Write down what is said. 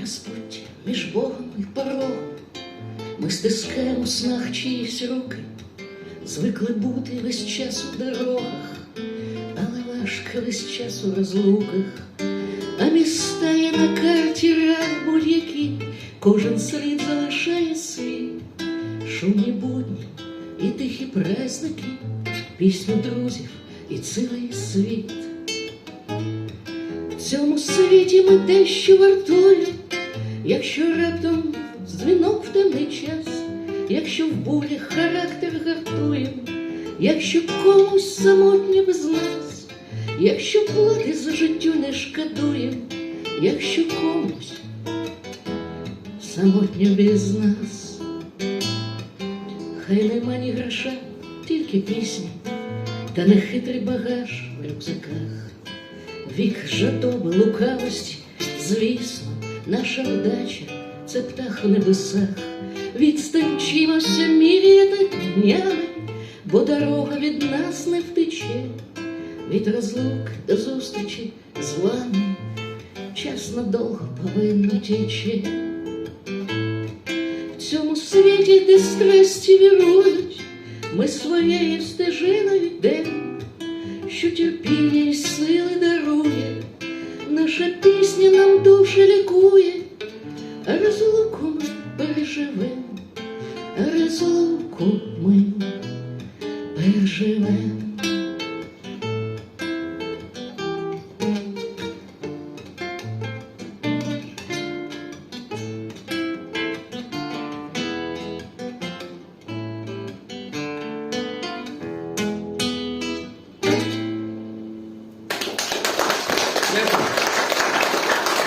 Розпуття між Богом і порогом ми стискаємо снах чиїсь руки, звикли бути весь час у дорогах, але важко весь час у розлуках, а міста є на карті рад будь-які, кожен слід залишає свій, шумні будні і тихі праздники, пісню друзів і цілий світ. В цьому світі ми дещо вартуємо, якщо раптом дзвінок в темний час, якщо в бурі характер гартуємо, якщо комусь самотні без нас, якщо плати за життю не шкодуємо, якщо комусь самотньо без нас, хай нема ні гроша, тільки пісні, та нехитрий багаж в рюкзаках. Вік жадоби, лукавості, звісно, наша вдача це птах у небесах. Відстань чимося міряти днями, бо дорога від нас не втече. Від розлук до зустрічі з вами час надовго повинно тече. Цьому страсті вірують, ми своєю стежиною йдемо що терпіння і сили дарує, наша пісня нам душі лікує, розлуку ми переживем, розлуку ми переживем.